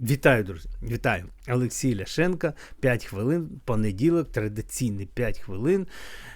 Вітаю, друзі! Вітаю! Олексій Ляшенка. 5 хвилин, понеділок, традиційний 5 хвилин.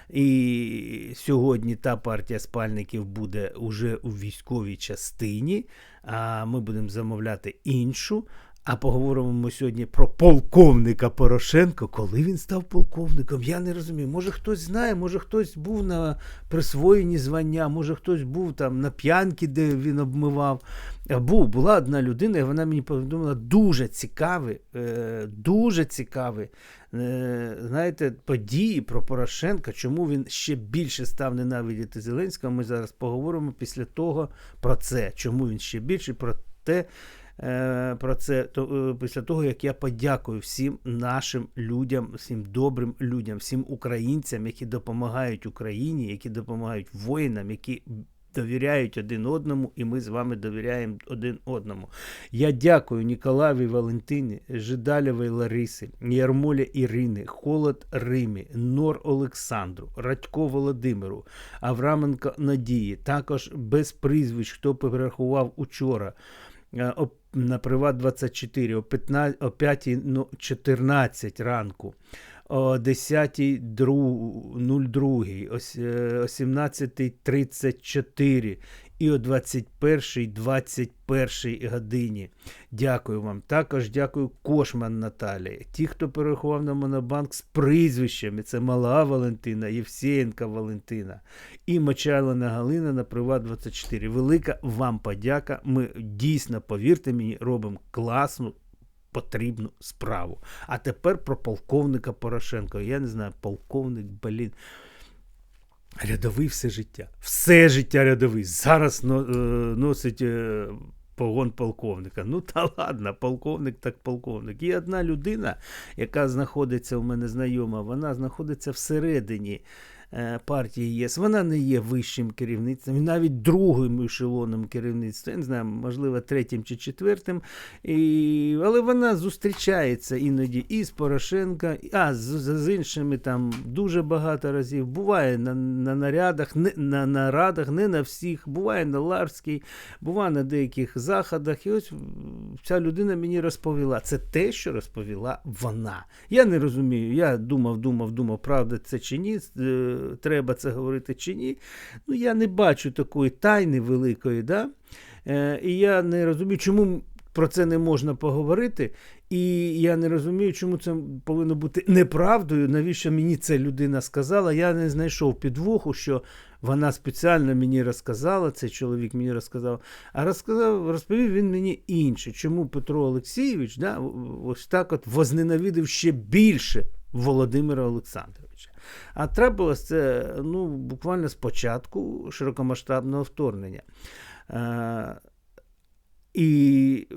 І сьогодні та партія спальників буде уже у військовій частині, а ми будемо замовляти іншу. А поговоримо ми сьогодні про полковника Порошенко. Коли він став полковником, я не розумію. Може хтось знає, може хтось був на присвоєнні звання, може хтось був там на п'янки, де він обмивав. А Був, була одна людина, і вона мені повідомила дуже цікаві, е, дуже цікаві, е, знаєте, події про Порошенка, чому він ще більше став ненавидіти Зеленського. Ми зараз поговоримо після того про це, чому він ще більше про те. Е, про це то, е, після того, як я подякую всім нашим людям, всім добрим людям, всім українцям, які допомагають Україні, які допомагають воїнам, які довіряють один одному, і ми з вами довіряємо один одному. Я дякую Ніколаєві Валентині, Жидалєвій Ларисі, Ярмоля Ірини, Холод Римі, Нор Олександру, Радько Володимиру, Авраменко Надії, також без прізвищ, хто перерахував учора. Е, на Приват 24 о 5.14 ранку, о 10.02, о 17.34 і о 21.21 годині. Дякую вам. Також дякую Кошман Наталії. Ті, хто перерахував на Монобанк з прізвищами, це Мала Валентина, Євсієнка Валентина і Мочайлина Галина на Приват 24. Велика вам подяка. Ми дійсно, повірте мені, робимо класну. Потрібну справу. А тепер про полковника Порошенка. Я не знаю, полковник, блін. Рядовий все життя. Все життя рядовий. Зараз носить е, погон полковника. Ну та ладно, полковник так полковник. І одна людина, яка знаходиться у мене знайома, вона знаходиться всередині Е, партії ЄС. Вона не є вищим керівництвом, навіть другим ешелоном керівництва, я не знаю, можливо, третім чи четвертим. І... Але вона зустрічається іноді і з Порошенка, а з, з іншими там дуже багато разів. Буває на на нарядах, не, на нарадах, не на всіх, буває на Ларській, буває на деяких заходах. І ось ця людина мені розповіла. Це те, що розповіла вона. Я не розумію. Я думав, думав, думав, правда це чи ні. Треба це говорити чи ні. Ну, Я не бачу такої тайни великої. да? Е, І я не розумію, чому про це не можна поговорити. І я не розумію, чому це повинно бути неправдою. Навіщо мені це людина сказала? Я не знайшов підвоху, що вона спеціально мені розказала, цей чоловік мені розказав, а розказав, розповів він мені інше. Чому Петро Олексійович да, ось так от возненавидив ще більше Володимира Олександровича. А трапилось це ну, буквально з початку широкомасштабного вторгнення. А, І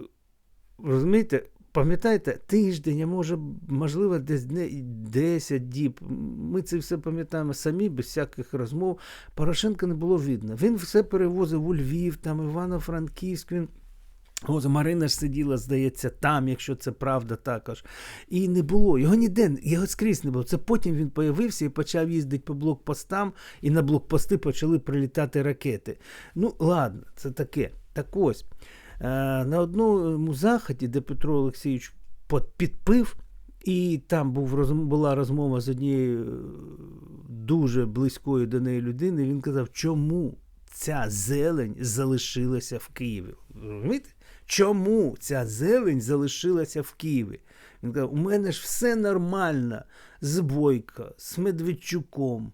розумієте, пам'ятаєте, тиждень, а може, можливо, десь 10 діб. Ми це все пам'ятаємо самі, без всяких розмов. Порошенка не було видно. Він все перевозив у Львів, там Івано-Франківськ. він О, Марина ж сиділа, здається, там, якщо це правда також. І не було. Його ніде, його скрізь не було. Це потім він появився і почав їздити по блокпостам, і на блокпости почали прилітати ракети. Ну, ладно, це таке. Так ось. Е, на одному заході, де Петро Олексійович підпив, і там був, була розмова з однією е, дуже близькою до неї людини, він казав, чому ця зелень залишилася в Києві. Розумієте? Чому ця зелень залишилася в Києві? Він каже, у мене ж все нормально з Бойко, з Медведчуком,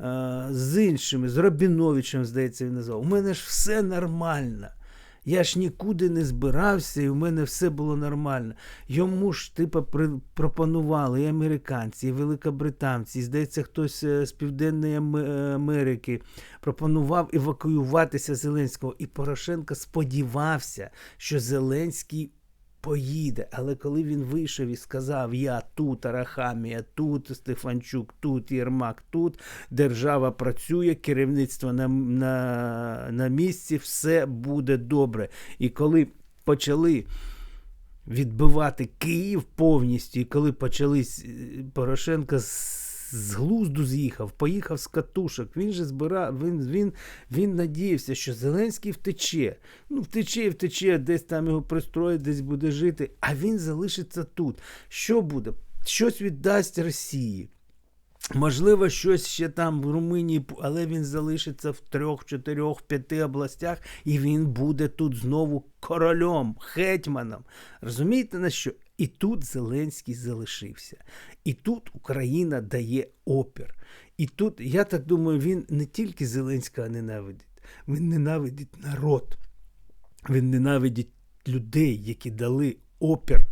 е, з іншими, з Робіновичем, здається, він назвав. У мене ж все нормально. Я ж нікуди не збирався, і в мене все було нормально. Йому ж типа пропонували і американці, і великобританці, і здається, хтось е, з Південної Америки пропонував евакуюватися Зеленського. І Порошенко сподівався, що Зеленський поїде. Але коли він вийшов і сказав: Я тут, Арахамія, тут, Стефанчук, тут, Єрмак, тут, держава працює, керівництво на, на, на місці, все буде добре. І коли почали. Відбивати Київ повністю, і коли почали Порошенко з глузду з'їхав, поїхав з катушок. Він же збирав, він, він, він надіявся, що Зеленський втече. Ну, втече і втече, десь там його пристроїть, десь буде жити, а він залишиться тут. Що буде? Щось віддасть Росії. Можливо, щось ще там в Румунії, але він залишиться в трьох, чотирьох, п'яти областях, і він буде тут знову королем, гетьманом. Розумієте на що? І тут Зеленський залишився. І тут Україна дає опір. І тут, я так думаю, він не тільки Зеленського ненавидить, він ненавидить народ. Він ненавидить людей, які дали опір,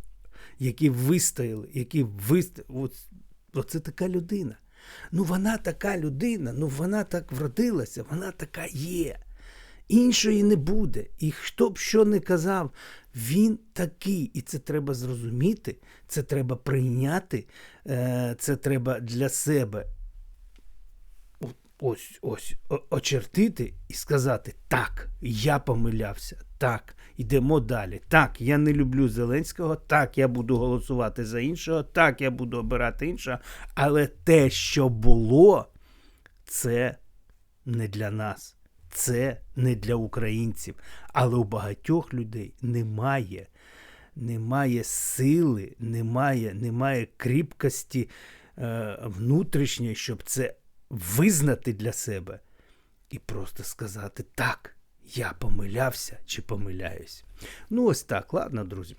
які вистояли, які вистояли. Оце така людина. Ну, вона така людина, ну вона так вродилася, вона така є. Іншої не буде. І хто б що не казав, він такий. І це треба зрозуміти, це треба прийняти, е, це треба для себе ось ось очертити і сказати: так, я помилявся, так, йдемо далі. Так, я не люблю Зеленського, так, я буду голосувати за іншого, так, я буду обирати іншого. Але те, що було, це не для нас. Це не для українців. Але у багатьох людей немає, немає сили, немає, немає кріпкості е, внутрішньої, щоб це визнати для себе і просто сказати так, я помилявся чи помиляюсь. Ну, ось так, ладно, друзі.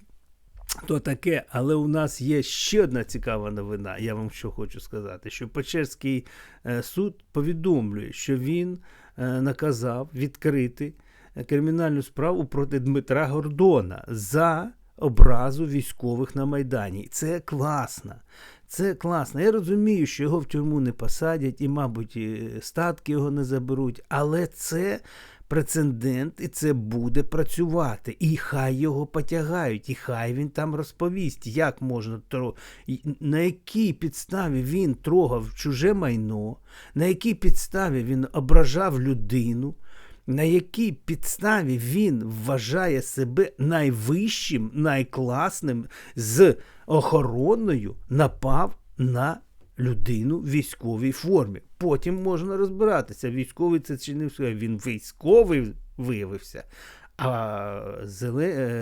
То таке, але у нас є ще одна цікава новина. Я вам що хочу сказати: що Печерський е, суд повідомлює, що він наказав відкрити кримінальну справу проти Дмитра Гордона за образу військових на Майдані. Це класно. Це класно. Я розумію, що його в тюрму не посадять і, мабуть, статки його не заберуть, але це прецедент, і це буде працювати. І хай його потягають, і хай він там розповість, як можна на якій підставі він трогав чуже майно, на якій підставі він ображав людину. На якій підставі він вважає себе найвищим, найкласним з охороною напав на людину в військовій формі. Потім можна розбиратися, військовий це чи не військовий. Він військовий виявився. А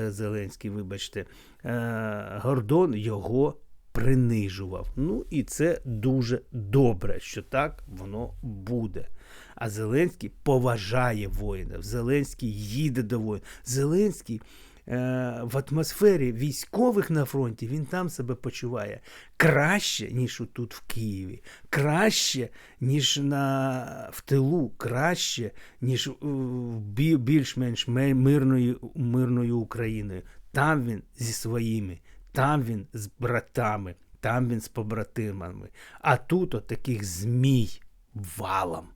Зеленський, вибачте, е, Гордон його принижував. Ну і це дуже добре, що так воно буде. А Зеленський поважає воїнів. Зеленський їде до воїнів. Зеленський е, в атмосфері військових на фронті він там себе почуває краще, ніж тут в Києві, краще, ніж на, в тилу, краще, ніж більш-менш мирною, мирною Україною. Там він зі своїми, там він з братами, там він з побратимами. А тут от таких змій валом.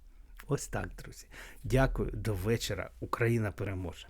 Ось так, друзі. Дякую, до вечора. Україна переможе.